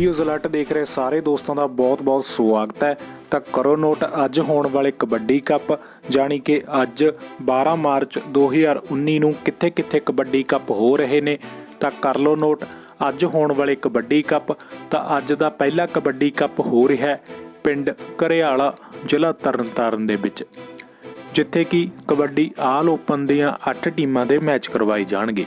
Videos alert ਦੇਖ ਰਹੇ ਸਾਰੇ ਦੋਸਤਾਂ ਦਾ ਬਹੁਤ-ਬਹੁਤ ਸਵਾਗਤ ਹੈ। ਤਾਂ ਕਰੋ ਨੋਟ, ਅੱਜ ਹੋਣ ਵਾਲੇ ਕਬੱਡੀ ਕੱਪ, ਜਾਣੀ ਕਿ ਅੱਜ 12 ਮਾਰਚ 2019 ਨੂੰ ਕਿੱਥੇ-ਕਿੱਥੇ ਕਬੱਡੀ ਕੱਪ ਹੋ ਰਹੇ ਨੇ। ਤਾਂ ਕਰ ਲਓ ਨੋਟ, ਅੱਜ ਹੋਣ ਵਾਲੇ ਕਬੱਡੀ ਕੱਪ, ਤਾਂ ਅੱਜ ਦਾ ਪਹਿਲਾ ਕਬੱਡੀ ਕੱਪ ਹੋ ਰਿਹਾ ਹੈ ਪਿੰਡ ਘਰਿਆਲਾ, ਜ਼ਿਲ੍ਹਾ ਤਰਨਤਾਰਨ ਦੇ ਵਿੱਚ। ਜਿੱਥੇ ਕਿ ਕਬੱਡੀ ਆਲ ਓਪਨ ਦੀਆਂ 8 ਟੀਮਾਂ ਦੇ ਮੈਚ ਕਰਵਾਏ ਜਾਣਗੇ।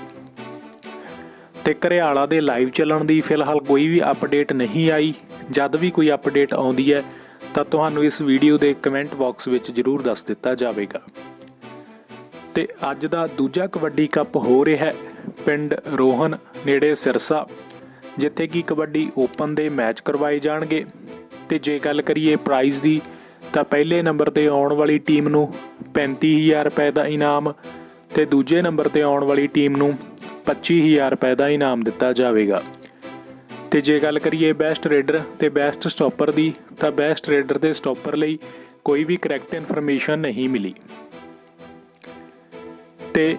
ਤੇ ਘਰਿਆਲਾ ਦੇ ਲਾਈਵ ਚੱਲਣ ਦੀ ਫਿਲਹਾਲ ਕੋਈ ਵੀ ਅਪਡੇਟ ਨਹੀਂ ਆਈ। ਜਦ ਵੀ ਕੋਈ ਅਪਡੇਟ ਆਉਂਦੀ ਹੈ, ਤਾਂ ਤੁਹਾਨੂੰ ਇਸ ਵੀਡੀਓ ਦੇ ਕਮੈਂਟ ਬਾਕਸ ਵਿੱਚ ਜਰੂਰ ਦੱਸ ਦਿੱਤਾ ਜਾਵੇਗਾ। ਤੇ ਅੱਜ ਦਾ ਦੂਜਾ ਕਬੱਡੀ ਕੱਪ ਹੋ ਰਿਹਾ ਹੈ, ਪਿੰਡ ਰੋਹਨ, ਨੇੜੇ ਸਿਰਸਾ, ਜਿੱਥੇ ਕਿ ਕਬੱਡੀ ਓਪਨ ਦੇ ਮੈਚ ਕਰਵਾਏ ਜਾਣਗੇ। ਤੇ ਜੇ ਗੱਲ ਕਰੀਏ ਪ੍ਰਾਈਜ਼ ਦੀ, ਤਾਂ ਪਹਿਲੇ ਨੰਬਰ ਤੇ ਆਉਣ ਵਾਲੀ ਟੀਮ ਨੂੰ 35000 ਰੁਪਏ ਦਾ ਇਨਾਮ ਤੇ ਦੂਜੇ ਨੰਬਰ ਤੇ ਆਉਣ ਵਾਲੀ ਟੀਮ ਨੂੰ 25000 ਰੁਪਏ ਦਾ ਇਨਾਮ ਦਿੱਤਾ ਜਾਵੇਗਾ। ਤੇ ਜੇ ਗੱਲ ਕਰੀਏ ਬੈਸਟ ਰੇਡਰ ਤੇ ਬੈਸਟ ਸਟਾਪਰ ਦੀ, ਤਾਂ ਬੈਸਟ ਰੇਡਰ ਤੇ ਸਟਾਪਰ ਲਈ ਕੋਈ ਵੀ ਕਰੈਕਟ ਇਨਫੋਰਮੇਸ਼ਨ ਨਹੀਂ ਮਿਲੀ। ਤੇ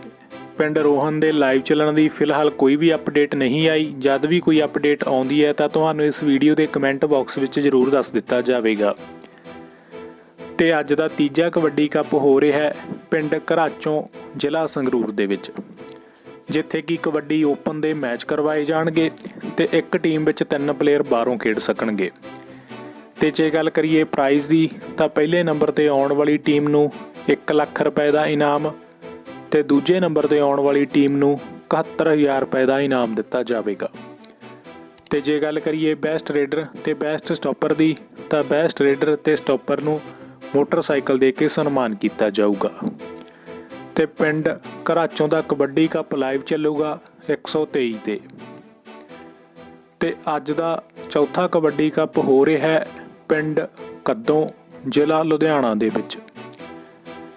ਪਿੰਡ ਰੋਹਨ ਦੇ ਲਾਈਵ ਚੱਲਣ ਦੀ ਫਿਲਹਾਲ ਕੋਈ ਵੀ ਅਪਡੇਟ ਨਹੀਂ ਆਈ। ਜਦ ਵੀ ਕੋਈ ਅਪਡੇਟ ਆਉਂਦੀ ਹੈ, ਤਾਂ ਤੁਹਾਨੂੰ ਇਸ ਵੀਡੀਓ ਦੇ ਕਮੈਂਟ ਬਾਕਸ ਵਿੱਚ ਜ਼ਰੂਰ ਦੱਸ ਦਿੱਤਾ ਜਾਵੇਗਾ। ਤੇ ਅੱਜ ਦਾ ਤੀਜਾ ਕਬੱਡੀ ਕੱਪ ਹੋ ਰਿਹਾ ਹੈ ਪਿੰਡ ਘਰਾਚੋਂ, ਜ਼ਿਲ੍ਹਾ ਸੰਗਰੂਰ ਦੇ ਵਿੱਚ। ਜਿੱਥੇ ਕਿ ਕਬੱਡੀ ਓਪਨ ਦੇ ਮੈਚ ਕਰਵਾਏ ਜਾਣਗੇ ਤੇ ਇੱਕ ਟੀਮ ਵਿੱਚ ਤਿੰਨ ਪਲੇਅਰ ਬਾਹਰੋਂ ਖੇਡ ਸਕਣਗੇ। ਤੇ ਜੇ ਗੱਲ ਕਰੀਏ ਪ੍ਰਾਈਜ਼ ਦੀ, ਤਾਂ ਪਹਿਲੇ ਨੰਬਰ ਤੇ ਆਉਣ ਵਾਲੀ ਟੀਮ ਨੂੰ 1 ਲੱਖ ਰੁਪਏ ਦਾ ਇਨਾਮ ਤੇ ਦੂਜੇ ਨੰਬਰ ਤੇ ਆਉਣ ਵਾਲੀ ਟੀਮ ਨੂੰ 71000 ਰੁਪਏ ਦਾ ਇਨਾਮ ਦਿੱਤਾ ਜਾਵੇਗਾ। ਤੇ ਜੇ ਗੱਲ ਕਰੀਏ ਬੈਸਟ ਰੇਡਰ ਤੇ ਬੈਸਟ ਸਟਾਪਰ ਦੀ, ਤਾਂ ਬੈਸਟ ਰੇਡਰ ਤੇ ਸਟਾਪਰ ਨੂੰ ਮੋਟਰਸਾਈਕਲ ਦੇ ਕੇ ਸਨਮਾਨ ਕੀਤਾ ਜਾਊਗਾ। ਤੇ ਪਿੰਡ ਘਰਾਚੋਂ ਦਾ ਕਬੱਡੀ ਕੱਪ ਲਾਈਵ ਚੱਲੂਗਾ 123 ਤੇ। ਤੇ ਅੱਜ ਦਾ ਚੌਥਾ ਕਬੱਡੀ ਕੱਪ ਹੋ ਰਿਹਾ ਹੈ ਪਿੰਡ ਕੱਦੋਂ, ਜ਼ਿਲ੍ਹਾ ਲੁਧਿਆਣਾ ਦੇ ਵਿੱਚ।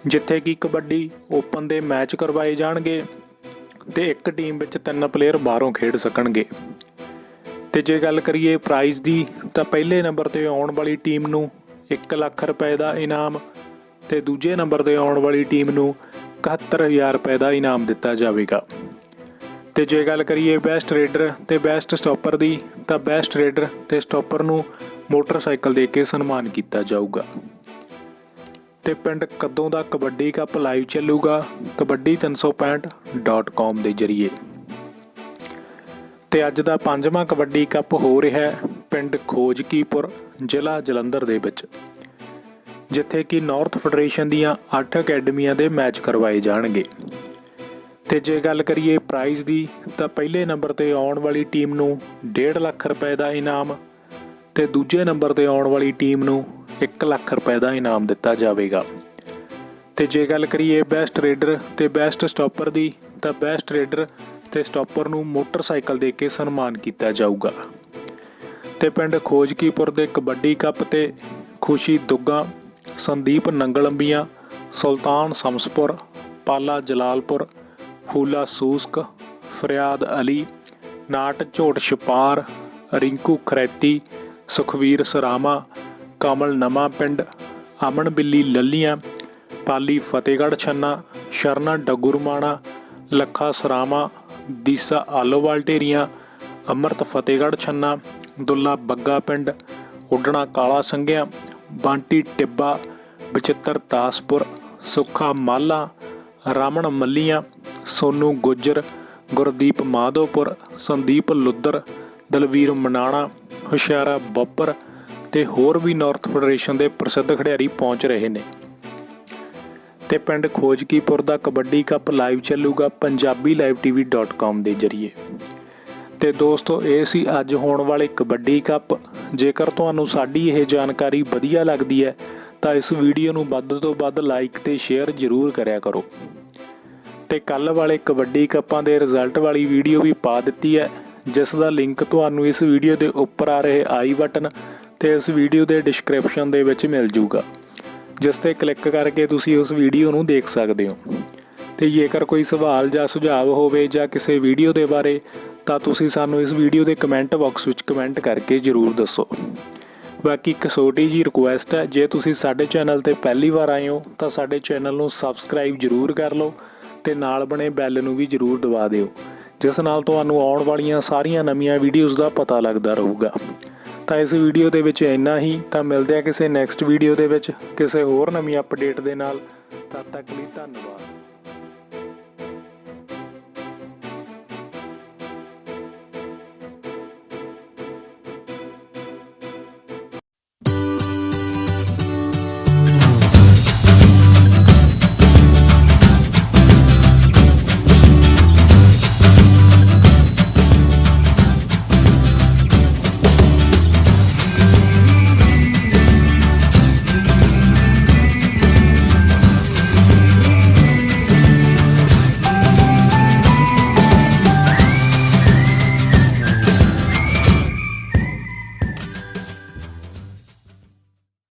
ਜਿੱਥੇ ਕਿ ਕਬੱਡੀ ਓਪਨ ਦੇ ਮੈਚ ਕਰਵਾਏ ਜਾਣਗੇ ਤੇ ਇੱਕ ਟੀਮ ਵਿੱਚ ਤਿੰਨ ਪਲੇਅਰ ਬਾਹਰੋਂ ਖੇਡ ਸਕਣਗੇ। ਤੇ ਜੇ ਗੱਲ ਕਰੀਏ ਪ੍ਰਾਈਜ਼ ਦੀ, ਤਾਂ ਪਹਿਲੇ ਨੰਬਰ ਤੇ ਆਉਣ ਵਾਲੀ ਟੀਮ ਨੂੰ 1 ਲੱਖ ਰੁਪਏ ਦਾ ਇਨਾਮ ਤੇ ਦੂਜੇ ਨੰਬਰ ਤੇ ਆਉਣ ਵਾਲੀ ਟੀਮ ਨੂੰ 71000 ਰੁਪਏ ਦਾ ਇਨਾਮ ਦਿੱਤਾ ਜਾਵੇਗਾ। ਤੇ ਜੇ ਗੱਲ ਕਰੀਏ ਬੈਸਟ ਰੇਡਰ ਤੇ ਬੈਸਟ ਸਟਾਪਰ ਦੀ, ਤਾਂ ਬੈਸਟ ਰੇਡਰ ਤੇ ਸਟਾਪਰ ਨੂੰ ਮੋਟਰਸਾਈਕਲ ਦੇ ਕੇ ਸਨਮਾਨ ਕੀਤਾ ਜਾਊਗਾ। ਤੇ ਪਿੰਡ ਕਦੋਂ ਦਾ ਕਬੱਡੀ ਕੱਪ ਲਾਈਵ ਚੱਲੂਗਾ ਕਬੱਡੀ365.com ਦੇ ਜ਼ਰੀਏ। ਤੇ ਅੱਜ ਦਾ ਪੰਜਵਾਂ ਕਬੱਡੀ ਕੱਪ ਹੋ ਰਿਹਾ ਹੈ ਪਿੰਡ ਖੋਜਕੀਪੁਰ, ਜ਼ਿਲ੍ਹਾ ਜਲੰਧਰ ਦੇ ਵਿੱਚ। ਜਿੱਥੇ ਕਿ ਨਾਰਥ ਫੈਡਰੇਸ਼ਨ ਦੀਆਂ 8 ਅਕੈਡਮੀਆਂ ਦੇ ਮੈਚ ਕਰਵਾਏ ਜਾਣਗੇ। ਤੇ ਜੇ ਗੱਲ ਕਰੀਏ ਪ੍ਰਾਈਜ਼ ਦੀ, ਤਾਂ ਪਹਿਲੇ ਨੰਬਰ ਤੇ ਆਉਣ ਵਾਲੀ ਟੀਮ ਨੂੰ 1.5 ਲੱਖ ਰੁਪਏ ਦਾ ਇਨਾਮ ਤੇ ਦੂਜੇ ਨੰਬਰ ਤੇ ਆਉਣ ਵਾਲੀ ਟੀਮ ਨੂੰ 1 ਲੱਖ ਰੁਪਏ ਦਾ ਇਨਾਮ ਦਿੱਤਾ ਜਾਵੇਗਾ। ਤੇ ਜੇ ਗੱਲ ਕਰੀਏ ਬੈਸਟ ਰੇਡਰ ਤੇ ਬੈਸਟ ਸਟਾਪਰ ਦੀ, ਤਾਂ ਬੈਸਟ ਰੇਡਰ ਤੇ ਸਟਾਪਰ ਨੂੰ ਮੋਟਰਸਾਈਕਲ ਦੇ ਕੇ ਸਨਮਾਨ ਕੀਤਾ ਜਾਊਗਾ। ਤੇ ਪਿੰਡ ਖੋਜਕੀਪੁਰ ਦੇ ਕਬੱਡੀ ਕੱਪ ਤੇ ਖੁਸ਼ੀ ਦੁੱਗਾ ਸੰਦੀਪ ਨੰਗਲੰਬੀਆਂ, ਸੁਲਤਾਨ ਸਮਸਪੁਰ, ਪਾਲਾ ਜਲਾਲਪੁਰ, ਫੂਲਾ ਸੂਸਕ, ਫਰਿਆਦ ਅਲੀ, ਨਾਟ ਝੋਟ ਛਪਾਰ, ਰਿੰਕੂ ਖਰੈਤੀ, ਸੁਖਵੀਰ ਸਰਾਮਾ, ਕਮਲ ਨਵਾਂ ਪਿੰਡ, ਅਮਨ ਬਿੱਲੀ ਲੱਲੀਆਂ, ਪਾਲੀ ਫਤਿਹਗੜ੍ਹ ਛੰਨਾ, ਸ਼ਰਨਾ ਡਗੁਰਮਾਣਾ, ਲੱਖਾ ਸਰਾਮਾ, ਦੀਸਾ ਆਲੋਵਾਲ ਢੇਰੀਆਂ, ਅਮਰਤ ਫਤਿਹਗੜ੍ਹ ਛੰਨਾ, ਦੁੱਲਾ ਬੱਗਾ ਪਿੰਡ, ਉੱਡਣਾ ਕਾਲਾ ਸੰਘਿਆ ਬਾਂਟੀ ਟਿੱਬਾ, ਬਚਿੱਤਰ ਦਾਸਪੁਰ ਸੁੱਖਾ ਮਾਲਾ ਰਾਮਣ ਮੱਲੀਆਂ, ਸੋਨੂ ਗੁੱਜਰ, ਗੁਰਦੀਪ ਮਾਧੋਪੁਰ, ਸੰਦੀਪ ਲੁੱਦਰ, ਦਲਵੀਰ ਮਨਾਣਾ, ਹੁਸ਼ਿਆਰਾ ਬੱਪਰ ਤੇ ਹੋਰ ਵੀ ਨਾਰਥ ਫੈਡਰੇਸ਼ਨ ਦੇ ਪ੍ਰਸਿੱਧ ਖਿਡਾਰੀ ਪਹੁੰਚ ਰਹੇ ਨੇ। ਤੇ ਪਿੰਡ ਖੋਜਕੀਪੁਰ ਦਾ ਕਬੱਡੀ ਕੱਪ ਲਾਈਵ ਚੱਲੂਗਾ punjabilivetv.com ਦੇ ਜ਼ਰੀਏ। ਤੇ ਦੋਸਤੋ, ਇਹ ਸੀ ਅੱਜ ਹੋਣ ਵਾਲੇ ਕਬੱਡੀ ਕੱਪ। ਜੇਕਰ ਤੁਹਾਨੂੰ ਸਾਡੀ ਇਹ ਜਾਣਕਾਰੀ ਵਧੀਆ ਲੱਗਦੀ ਹੈ, ਤਾਂ ਇਸ ਵੀਡੀਓ ਨੂੰ ਵੱਧ ਤੋਂ ਵੱਧ ਲਾਈਕ ਤੇ ਸ਼ੇਅਰ ਜ਼ਰੂਰ ਕਰਿਆ ਕਰੋ। ਤੇ ਕੱਲ ਵਾਲੇ ਕਬੱਡੀ ਕੱਪਾਂ ਦੇ ਰਿਜ਼ਲਟ ਵਾਲੀ ਵੀਡੀਓ ਵੀ ਪਾ ਦਿੱਤੀ ਹੈ, ਜਿਸ ਦਾ ਲਿੰਕ ਤੁਹਾਨੂੰ ਇਸ ਵੀਡੀਓ ਦੇ ਉੱਪਰ ਆ ਰਹੇ ਆਈ ਬਟਨ ਤੇ ਇਸ ਵੀਡੀਓ ਦੇ ਡਿਸਕ੍ਰਿਪਸ਼ਨ ਦੇ ਵਿੱਚ ਮਿਲ ਜੂਗਾ, ਜਿਸ ਤੇ ਕਲਿੱਕ ਕਰਕੇ ਤੁਸੀਂ ਉਸ ਵੀਡੀਓ ਨੂੰ ਦੇਖ ਸਕਦੇ ਹੋ। ਤੇ ਜੇਕਰ ਕੋਈ ਸਵਾਲ ਜਾਂ ਸੁਝਾਅ ਹੋਵੇ ਜਾਂ ਕਿਸੇ ਵੀਡੀਓ ਦੇ ਬਾਰੇ ਤਾਂ ਤੁਸੀਂ ਸਾਨੂੰ ਇਸ ਵੀਡੀਓ ਦੇ ਕਮੈਂਟ ਬਾਕਸ ਵਿੱਚ ਕਮੈਂਟ ਕਰਕੇ ਜਰੂਰ ਦੱਸੋ। ਬਾਕੀ ਇੱਕ ਛੋਟੀ ਜੀ ਰਿਕੁਐਸਟ ਹੈ, ਜੇ ਤੁਸੀਂ ਸਾਡੇ ਚੈਨਲ ਤੇ ਪਹਿਲੀ ਵਾਰ ਆਏ ਹੋ, ਤਾਂ ਸਾਡੇ ਚੈਨਲ ਨੂੰ ਸਬਸਕ੍ਰਾਈਬ ਜਰੂਰ ਕਰ ਲਓ ਤੇ ਨਾਲ ਬਣੇ ਬੈਲ ਨੂੰ ਵੀ ਜਰੂਰ ਦਬਾ ਦਿਓ, ਜਿਸ ਨਾਲ ਤੁਹਾਨੂੰ ਆਉਣ ਵਾਲੀਆਂ ਸਾਰੀਆਂ ਨਵੀਆਂ ਵੀਡੀਓਜ਼ ਦਾ ਪਤਾ ਲੱਗਦਾ ਰਹੂਗਾ। ਤਾਂ ਇਸ ਵੀਡੀਓ ਦੇ ਵਿੱਚ ਇੰਨਾ ਹੀ, ਤਾਂ ਮਿਲਦੇ ਆ ਕਿਸੇ ਨੈਕਸਟ ਵੀਡੀਓ ਦੇ ਵਿੱਚ ਕਿਸੇ ਹੋਰ ਨਵੀਂ ਅਪਡੇਟ ਦੇ ਨਾਲ। ਤਦ ਤੱਕ ਲਈ ਧੰਨਵਾਦ।